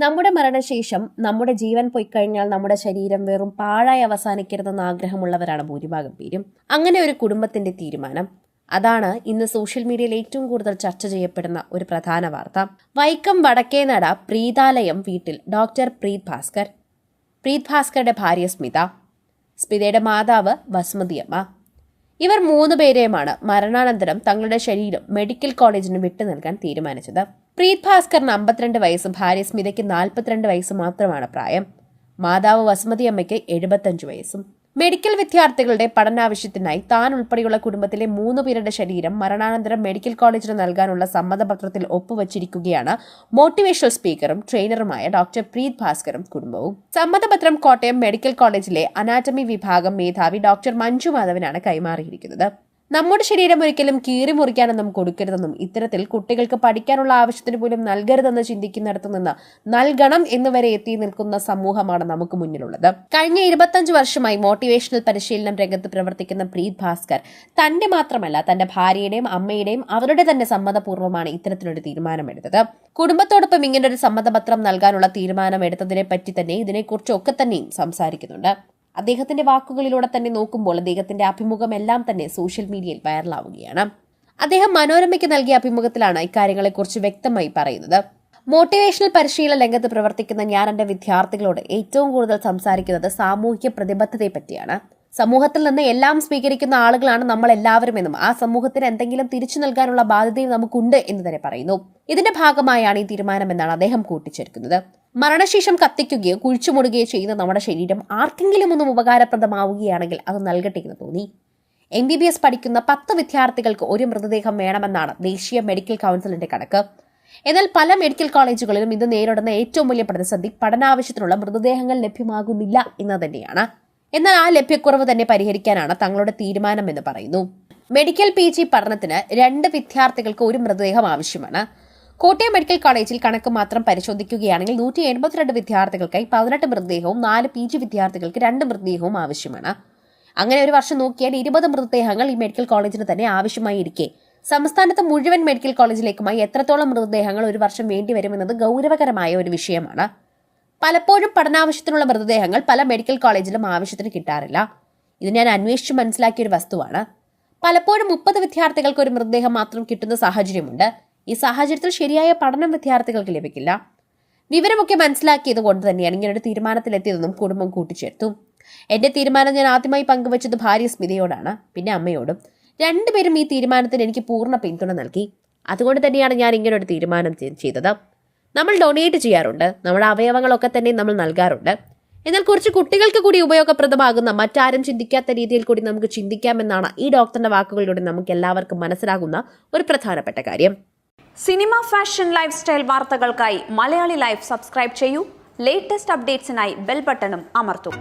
നമ്മുടെ മരണശേഷം നമ്മുടെ ജീവൻ പോയി കഴിഞ്ഞാൽ നമ്മുടെ ശരീരം വെറും പാഴായി അവസാനിക്കരുതെന്ന് ആഗ്രഹമുള്ളവരാണ് ഭൂരിഭാഗം പേരും. അങ്ങനെ ഒരു കുടുംബത്തിന്റെ തീരുമാനം. അതാണ് ഇന്ന് സോഷ്യൽ മീഡിയയിൽ ഏറ്റവും കൂടുതൽ ചർച്ച ചെയ്യപ്പെടുന്ന ഒരു പ്രധാന വാർത്ത. വൈക്കം വടക്കേനട പ്രീതാലയം വീട്ടിൽ ഡോക്ടർ പ്രീത് ഭാസ്കർ. പ്രീത് ഭാസ്കറുടെ ഭാര്യ സ്മിത. സ്മിതയുടെ മാതാവ് വസുമതിയമ്മ. ഇവർ മൂന്ന് പേരെയുമാണ് മരണാനന്തരം തങ്ങളുടെ ശരീരം മെഡിക്കൽ കോളേജിന് വിട്ടു നൽകാൻ തീരുമാനിച്ചത്. പ്രീത് ഭാസ്കറിന് അമ്പത്തിരണ്ട് വയസ്സ് ഭാര്യ സ്മിതയ്ക്ക് നാൽപ്പത്തിരണ്ട് വയസ്സ് മാത്രമാണ് പ്രായം. മാതാവ് വസുമതി അമ്മയ്ക്ക് എഴുപത്തഞ്ച് വയസ്സും. മെഡിക്കൽ വിദ്യാർത്ഥികളുടെ പഠനാവശ്യത്തിനായി താൻ ഉൾപ്പെടെയുള്ള കുടുംബത്തിലെ മൂന്ന് പേരുടെ ശരീരം മരണാനന്തരം മെഡിക്കൽ കോളേജിന് നൽകാനുള്ള സമ്മതപത്രത്തിൽ ഒപ്പുവച്ചിരിക്കുകയാണ് മോട്ടിവേഷണൽ സ്പീക്കറും ട്രെയിനറുമായ ഡോക്ടർ പ്രീത് ഭാസ്കറും കുടുംബവും. സമ്മതപത്രം കോട്ടയം മെഡിക്കൽ കോളേജിലെ അനാറ്റമി വിഭാഗം മേധാവി ഡോക്ടർ മഞ്ജു മാധവനാണ് കൈമാറിയിരിക്കുന്നത്. നമ്മുടെ ശരീരം ഒരിക്കലും കീറി മുറിക്കാനൊന്നും കൊടുക്കരുതെന്നും ഇത്തരത്തിൽ കുട്ടികൾക്ക് പഠിക്കാനുള്ള ആവശ്യത്തിന് പോലും നൽകരുതെന്ന് ചിന്തിക്കുന്നിടത്തു നിന്ന് നൽകണം എന്ന് വരെ എത്തി നിൽക്കുന്ന സമൂഹമാണ് നമുക്ക് മുന്നിലുള്ളത്. കഴിഞ്ഞ ഇരുപത്തഞ്ച് വർഷമായി മോട്ടിവേഷണൽ പരിശീലനം രംഗത്ത് പ്രവർത്തിക്കുന്ന പ്രീത് ഭാസ്കർ തന്റെ മാത്രമല്ല തന്റെ ഭാര്യയുടെയും അമ്മയുടെയും അവരുടെ തന്നെ സമ്മതപൂർവമാണ് ഇത്തരത്തിലൊരു തീരുമാനമെടുത്തത്. കുടുംബത്തോടൊപ്പം ഇങ്ങനൊരു സമ്മതപത്രം നൽകാനുള്ള തീരുമാനമെടുത്തതിനെ പറ്റി തന്നെ ഇതിനെക്കുറിച്ചൊക്കെ തന്നെയും സംസാരിക്കുന്നുണ്ട്. അദ്ദേഹത്തിന്റെ വാക്കുകളിലൂടെ തന്നെ നോക്കുമ്പോൾ അദ്ദേഹത്തിന്റെ അഭിമുഖം എല്ലാം തന്നെ സോഷ്യൽ മീഡിയയിൽ വൈറലാവുകയാണ്. അദ്ദേഹം മനോരമയ്ക്ക് നൽകിയ അഭിമുഖത്തിലാണ് ഇക്കാര്യങ്ങളെക്കുറിച്ച് വ്യക്തമായി പറയുന്നത്. മോട്ടിവേഷണൽ പരിശീലന രംഗത്ത് പ്രവർത്തിക്കുന്ന ഞാൻ എന്റെ വിദ്യാർത്ഥികളോട് ഏറ്റവും കൂടുതൽ സംസാരിക്കുന്നത് സാമൂഹിക പ്രതിബദ്ധതയെ പറ്റിയാണ് സമൂഹത്തിൽ നിന്ന് എല്ലാം സ്വീകരിക്കുന്ന ആളുകളാണ് നമ്മൾ എല്ലാവരും എന്നും ആ സമൂഹത്തിന് എന്തെങ്കിലും തിരിച്ചു നൽകാനുള്ള ബാധ്യതയും നമുക്കുണ്ട് എന്ന് തന്നെ പറയുന്നു. ഇതിന്റെ ഭാഗമായാണ് ഈ തീരുമാനമെന്നാണ് അദ്ദേഹം കൂട്ടിച്ചേർക്കുന്നത്. മരണശേഷം കത്തിക്കുകയോ കുഴിച്ചുമുടുകയോ ചെയ്യുന്ന നമ്മുടെ ശരീരം ആർക്കെങ്കിലും ഒന്നും ഉപകാരപ്രദമാവുകയാണെങ്കിൽ അത് നൽകട്ടെ എന്ന് തോന്നി. എം ബി ബി എസ് പഠിക്കുന്ന പത്ത് വിദ്യാർത്ഥികൾക്ക് ഒരു മൃതദേഹം വേണമെന്നാണ് ദേശീയ മെഡിക്കൽ കൗൺസിലിന്റെ കണക്ക്. എന്നാൽ പല മെഡിക്കൽ കോളേജുകളിലും ഇത് നേരിടുന്ന ഏറ്റവും വലിയ പ്രതിസന്ധി പഠനാവശ്യത്തിനുള്ള മൃതദേഹങ്ങൾ ലഭ്യമാകുന്നില്ല എന്ന് തന്നെയാണ്. എന്നാൽ ആ ലഭ്യക്കുറവ് തന്നെ പരിഹരിക്കാനാണ് തങ്ങളുടെ തീരുമാനമെന്ന് പറയുന്നു. മെഡിക്കൽ പി ജി പഠനത്തിന് രണ്ട് വിദ്യാർത്ഥികൾക്ക് ഒരു മൃതദേഹം ആവശ്യമാണ്. കോട്ടയം മെഡിക്കൽ കോളേജിൽ കണക്ക് മാത്രം പരിശോധിക്കുകയാണെങ്കിൽ നൂറ്റി എൺപത്തിരണ്ട് വിദ്യാർത്ഥികൾക്കായി പതിനെട്ട് മൃതദേഹവും നാല് പി ജി വിദ്യാർത്ഥികൾക്ക് രണ്ട് മൃതദേഹവും ആവശ്യമാണ്. അങ്ങനെ ഒരു വർഷം നോക്കിയാൽ ഇരുപത് മൃതദേഹങ്ങൾ ഈ മെഡിക്കൽ കോളേജിന് തന്നെ ആവശ്യമായി ഇരിക്കെ. സംസ്ഥാനത്ത് മുഴുവൻ മെഡിക്കൽ കോളേജിലേക്കുമായി എത്രത്തോളം മൃതദേഹങ്ങൾ ഒരു വർഷം വേണ്ടിവരുമെന്നത് ഗൗരവകരമായ ഒരു വിഷയമാണ്. പലപ്പോഴും പഠനാവശ്യത്തിനുള്ള മൃതദേഹങ്ങൾ പല മെഡിക്കൽ കോളേജിലും ആവശ്യത്തിന് കിട്ടാറില്ല. ഇത് ഞാൻ അന്വേഷിച്ച് മനസ്സിലാക്കിയ ഒരു വസ്തുവാണ്. പലപ്പോഴും മുപ്പത് വിദ്യാർത്ഥികൾക്ക് ഒരു മൃതദേഹം മാത്രം കിട്ടുന്ന സാഹചര്യമുണ്ട്. ഈ സാഹചര്യത്തിൽ ശരിയായ പഠനം വിദ്യാർത്ഥികൾക്ക് ലഭിക്കില്ല. വിവരമൊക്കെ മനസ്സിലാക്കിയത് കൊണ്ട് തന്നെയാണ് ഇങ്ങനൊരു തീരുമാനത്തിലെത്തിയതെന്നും കുടുംബം കൂട്ടിച്ചേർത്തു. എന്റെ തീരുമാനം ഞാൻ ആദ്യമായി പങ്കുവച്ചത് ഭാര്യ സ്മിതയോടാണ് പിന്നെ അമ്മയോടും. രണ്ടുപേരും ഈ തീരുമാനത്തിന് എനിക്ക് പൂർണ പിന്തുണ നൽകി. അതുകൊണ്ട് തന്നെയാണ് ഞാൻ ഇങ്ങനൊരു തീരുമാനം ചെയ്തത്. നമ്മൾ ഡൊണേറ്റ് ചെയ്യാറുണ്ട്. നമ്മുടെ അവയവങ്ങളൊക്കെ തന്നെ നമ്മൾ നൽകാറുണ്ട്. എന്നാൽ കുറച്ച് കുട്ടികൾക്ക് കൂടി ഉപയോഗപ്രദമാകുന്ന മറ്റാരും ചിന്തിക്കാത്ത രീതിയിൽ കൂടി നമുക്ക് ചിന്തിക്കാമെന്നാണ് ഈ ഡോക്ടറിന്റെ വാക്കുകളിലൂടെ നമുക്ക് എല്ലാവർക്കും മനസ്സിലാകുന്ന ഒരു പ്രധാനപ്പെട്ട കാര്യം. സിനിമ ഫാഷൻ ലൈഫ് സ്റ്റൈൽ വാർത്തകൾക്കായി മലയാളി ലൈഫ് സബ്സ്ക്രൈബ് ചെയ്യൂ. ലേറ്റസ്റ്റ് അപ്ഡേറ്റ്സിനായി ബെൽ ബട്ടണും അമർത്തും.